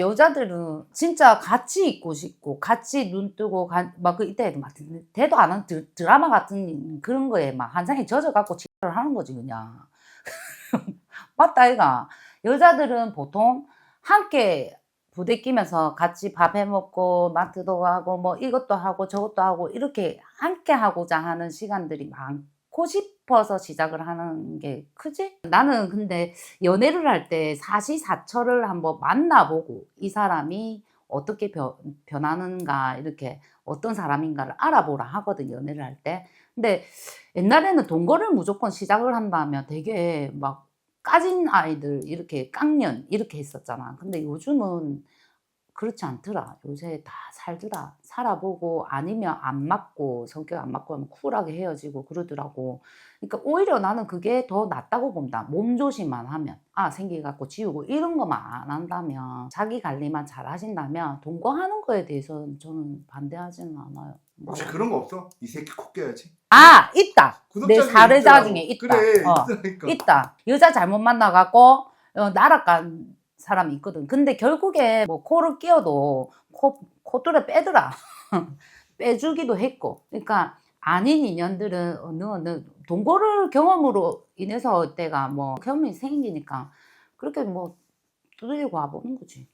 여자들은 진짜 같이 있고 싶고 같이 눈 뜨고 막그 이때도 막 대도 안 하는 드, 드라마 같은 그런 거에 막 한상에 젖어갖고 치를 하는 거지 그냥. 맞다 이가. 여자들은 보통 함께 부대 끼면서 같이 밥 해 먹고 마트도 하고 뭐 이것도 하고 저것도 하고 이렇게 함께 하고자 하는 시간들이 많 고 싶어서 시작을 하는 게 크지? 나는 근데 연애를 할 때 사시사철을 한번 만나보고 이 사람이 어떻게 변, 변하는가 이렇게 어떤 사람인가를 알아보라 하거든 연애를 할 때. 근데 옛날에는 동거를 무조건 시작을 한다면 되게 막 까진 아이들 이렇게 깡년 이렇게 했었잖아. 근데 요즘은 그렇지 않더라. 요새 다 살더라. 살아보고 아니면 안 맞고 성격 안 맞고 하면 쿨하게 헤어지고 그러더라고. 그러니까 오히려 나는 그게 더 낫다고 본다. 몸 조심만 하면 아 생기갖고 지우고 이런 것만 안 한다면 자기 관리만 잘 하신다면 동거하는 거에 대해서는 저는 반대하지는 않아요. 뭐. 혹시 그런 거 없어? 이 새끼 코 깨야지. 아 있다. 내 사례자 있더라고. 중에 있다. 그래 어. 있다. 여자 잘못 만나갖고 어, 날아간 사람이 있거든. 근데 결국에 뭐 코를 끼워도 코, 콧돌에 빼더라. 빼주기도 했고. 그러니까 아닌 인연들은 어느 어느 동거를 경험으로 인해서 때가 뭐 경험이 생기니까 그렇게 뭐 두드리고 와보는 거지.